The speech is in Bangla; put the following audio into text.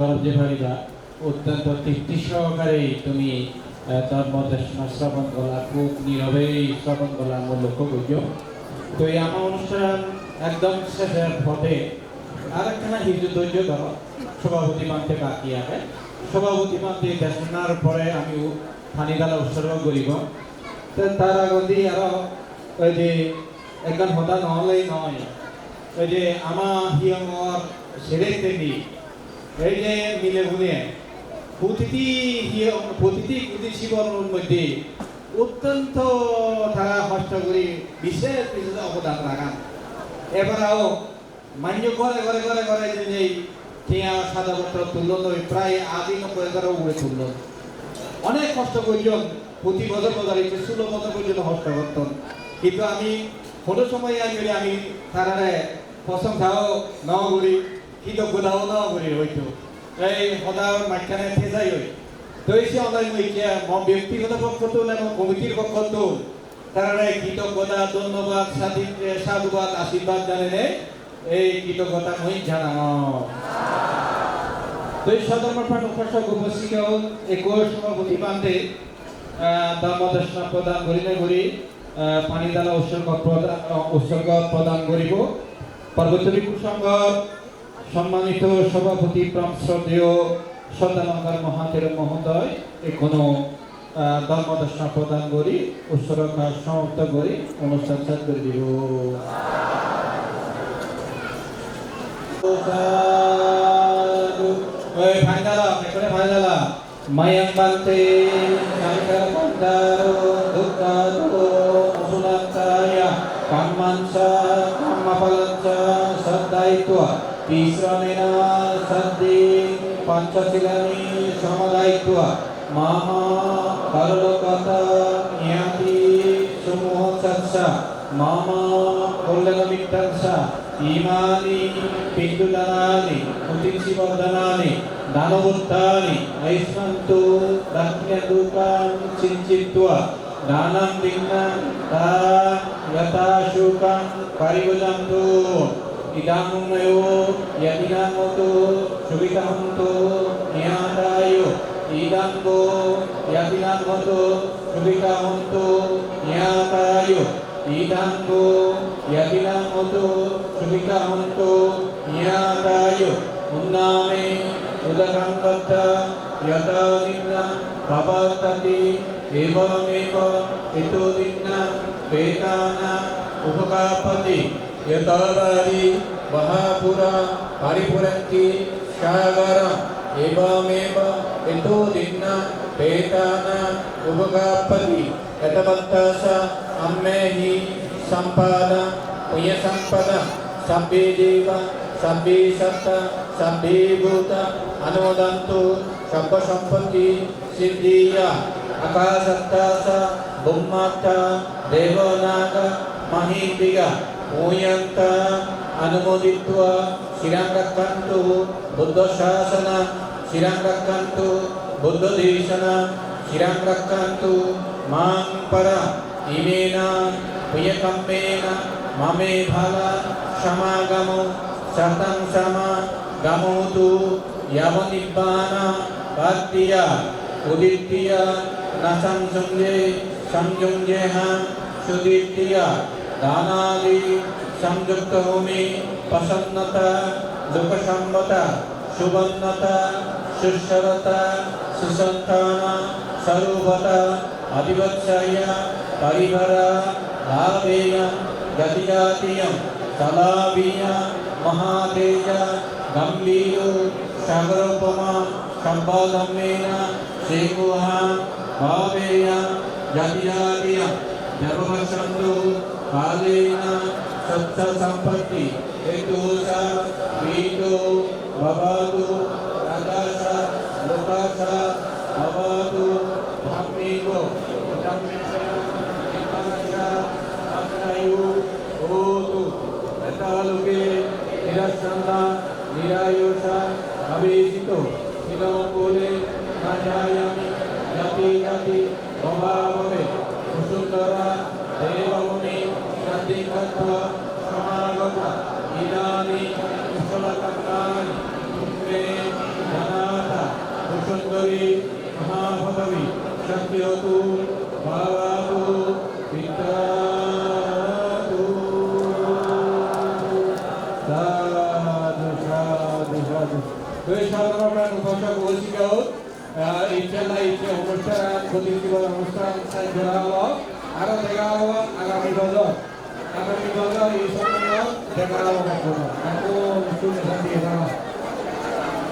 ভাইরা অত্যন্ত তৃপ্তি সহকারে তুমি আহ, ধর্মদেশনা শ্রবণ করা খুব নীরবেই শ্রবণ করা আমার লক্ষ্য করছ। তো এই আমার অনুষ্ঠান একদম শেষের পথে আর একখানা হিজু ধৈর্য ধর। সভাপতি মানতে বাকি আছে। সভাপতি মানতে দেশনার পরে আমি ফানি গালা উৎসর্গ করিব। তো তার আগতে আরও ওই যে একজন হতা নহলেই নয়। ওই যে আমার হিয়মর সেরে তেমি এই যে মিলে গুনে প্রতিটি প্রতিটি কুটি জীবনের মধ্যে অত্যন্ত তারা কষ্ট করে বিশেষ বিশেষ অবদান রাখান এবারেও মান্য করে করে করে করে যে টিয়া সাদা পত্র তুলল প্রায় আদি নব্বই এগারো উড়ে তুলল। অনেক কষ্ট করছেন প্রতি বছর বছর ষোলো বছর পর্যন্ত কষ্ট করতেন। কিন্তু আমি কোনো সময় আমি আমি তারা প্রশংসাও ন করি কৃতজ্ঞতাও ন করি, হয়তো। এই সদায় মাঝখানে ফেসাই হই তো এই সে অনলাইন হয়েছে ব্যক্তিগত পক্ষতো এবং কমিটির পক্ষতো তারা কৃতজ্ঞতা, ধন্যবাদ স্বাধীন সাধুবাদ আশীর্বাদ জানেন? এই কৃতজ্ঞতা মই জানানো তো এই সদর্ম পাঠ উপাসক উপস্থিত একৈশ সভাপতি বান্ধে দামোদর্শনা প্রদান করি পানি দানা উৎসর্গ প্রদান উৎসর্গ প্রদান করিব পর্বতী প্রসঙ্গ সম্মানিত সভাপতি প্রাম শ্রদ্ধেয় সদালঙ্কার মহাতের মহোদয়, এখনও ধর্মদর্শনা প্রদান করি উৎসর্গ সমাপ্ত করি, অনুষ্ঠান করে দিব। মায়াং বান্তে শঙ্কর বন্দারো দুঃখাদো অসুলান্তায়া কাম্মাংসা কাম্মাফলঞ্চা সদ্দায়িত্ব ඊශ්‍රමේන සද්දේ පංචශීලමේ සමදායිත්වා මාමා කරුණකත ඥාති සුමෝහසස්ස මාමා කොල්ලගමිත්තස්ස ඊමානි පිටුදානි උතිසිවදනානි දානවත්තානි අයිස්මන්තු දක්ඛ්‍ය දුකාන් සිංචිත්වා දානං දින්නම් තා යතා ශෝකං इदामुन्नयो यदिनामतो सुवितामतो नियातायो इदाम्बो यदिनामतो सुवितामतो नियातायो इदाम्बो यदिनामतो सुवितामतो नियातायो उन्नामे उदकं बद्ध यदा निन्ना भवतति एवमेव हितो निन्ना वेदाना उपकापति యథాదాది మహాపుర పరిపురంతి సాగర ఏవామేవ ఎతో దిన్న పేతాన ఉపగాపతి యథమత్తాస అమ్మేహి సంపాద పుణ్య సంపద సభ్యే దేవ సభ్యే సప్త సభ్యీభూత అనువదంతు సభ సంపత్తి సిద్ధియ అకాశత్తాస బొమ్మత్త దేవనాగ మహీంద్రియ ऊयन्ता अनुमोदित्वा शिरं रक्षन्तु बुद्धशासन शिरं रक्षन्तु बुद्धदेशन शिरं रक्षन्तु मां पर इमेन प्रियकम्पेन ममे फल क्षमागमो शतं क्षमा गमोतु यवनिब्बान भक्तिय उदित्य न संयुञ्जे संयुञ्जेह सुदीत्य సుదిత్య దానాది సంయుక్త హోమి ప్రసన్నత దుఃఖ సంబత సుబన్నత సుశరత సుసంతాన సరూపత అధివత్సయ పరిభర లాభేయ గతిజాతీయం తలాభీయ మహాతేజ గంభీరు సగరోపమ సంపాదమ్మేన శ్రీగుహ భావేయ గతిజాతీయ कालेन सप्त संपत्ति हेतुः पीतो, भवतु रकस लुकस भवतु धम्मिको होतु यथालुके निरसन्ना निरायुष अवेशितो शिलो कूले न जायामि नति नति भवामहे समागत इदानी स्थलकर्णानि पुत्रे धनाथ कुसुन्दरी महाभवि शक्योतु भावातु पिता সাধারণ উপসর্গ বলছিও ইনশাল্লাহ ইচ্ছে অনুষ্ঠান প্রতিটি অনুষ্ঠান আরও দেখা হওয়া আগামী বছর আগামী বছর এই সময় দেখা হব এখন শুনে শান্তি